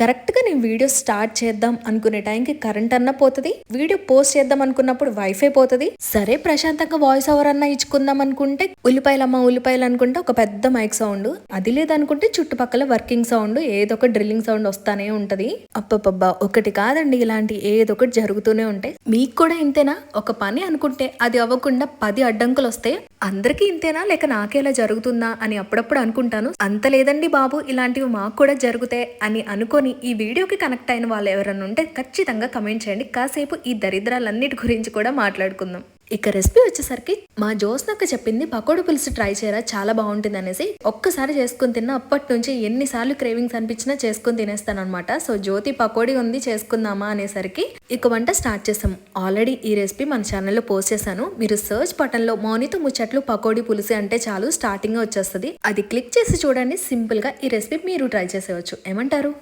కరెక్ట్గా నేను video start చేద్దాం అనుకునే టైంకి కరెంట్ అన్న పోతుంది వీడియో పోస్ట్ చేద్దాం అనుకున్నప్పుడు వైఫై పోతుంది. సరే ప్రశాంతంగా వాయిస్ ఓవర్ అన్న ఇచ్చుకుందాం అనుకుంటే ఉల్లిపాయలమ్మ ఉల్లిపాయలు అనుకుంటే ఒక పెద్ద మైక్ సౌండ్ అది లేదనుకుంటే చుట్టుపక్కల వర్కింగ్ సౌండ్ ఏదో ఒక డ్రిల్లింగ్ సౌండ్ వస్తానే ఉంటది. అప్పబ్బా ఒకటి కాదండి ఇలాంటి ఏదో ఒకటి జరుగుతూనే ఉంటాయి మీకు కూడా ఇంతేనా? ఒక పని అనుకుంటే అది అవ్వకుండా పది అడ్డంకులు వస్తే అందరికీ ఇంతేనా? లేక నాకేలా జరుగుతుందా? అని అప్పుడప్పుడు అనుకుంటాను. అంత లేదండి బాబు ఇలాంటివి మాకు కూడా జరుగుతాయి అని అనుకొని ఈ వీడియోకి కనెక్ట్ అయిన వాళ్ళు ఎవరైనా ఉంటే ఖచ్చితంగా కమెంట్ చేయండి. కాసేపు ఈ దరిద్రాలన్నిటి గురించి కూడా మాట్లాడుకుందాం. ఇక రెసిపీ వచ్చేసరికి మా జోస్నక్క చెప్పింది పకోడీ పులుసు ట్రై చేయరా చాలా బాగుంటుంది అనేసి ఒక్కసారి చేసుకుని తిన్న అప్పటి నుంచి ఎన్నిసార్లు క్రేవింగ్స్ అనిపించినా చేసుకుని తినేస్తాను అనమాట సో జ్యోతి పకోడీ ఉంది చేసుకుందామా అనేసరికి ఇక వంట స్టార్ట్ చేసాం. ఆల్రెడీ ఈ రెసిపీ మన ఛానల్లో పోస్ట్ చేశాను. మీరు సర్చ్ బటన్లో మౌనితో ముచ్చట్లు పకోడీ పులుసు అంటే చాలు స్టార్టింగ్ వచ్చేస్తుంది. అది క్లిక్ చేసి చూడండి సింపుల్గా ఈ రెసిపీ మీరు ట్రై చేసేవచ్చు ఏమంటారు?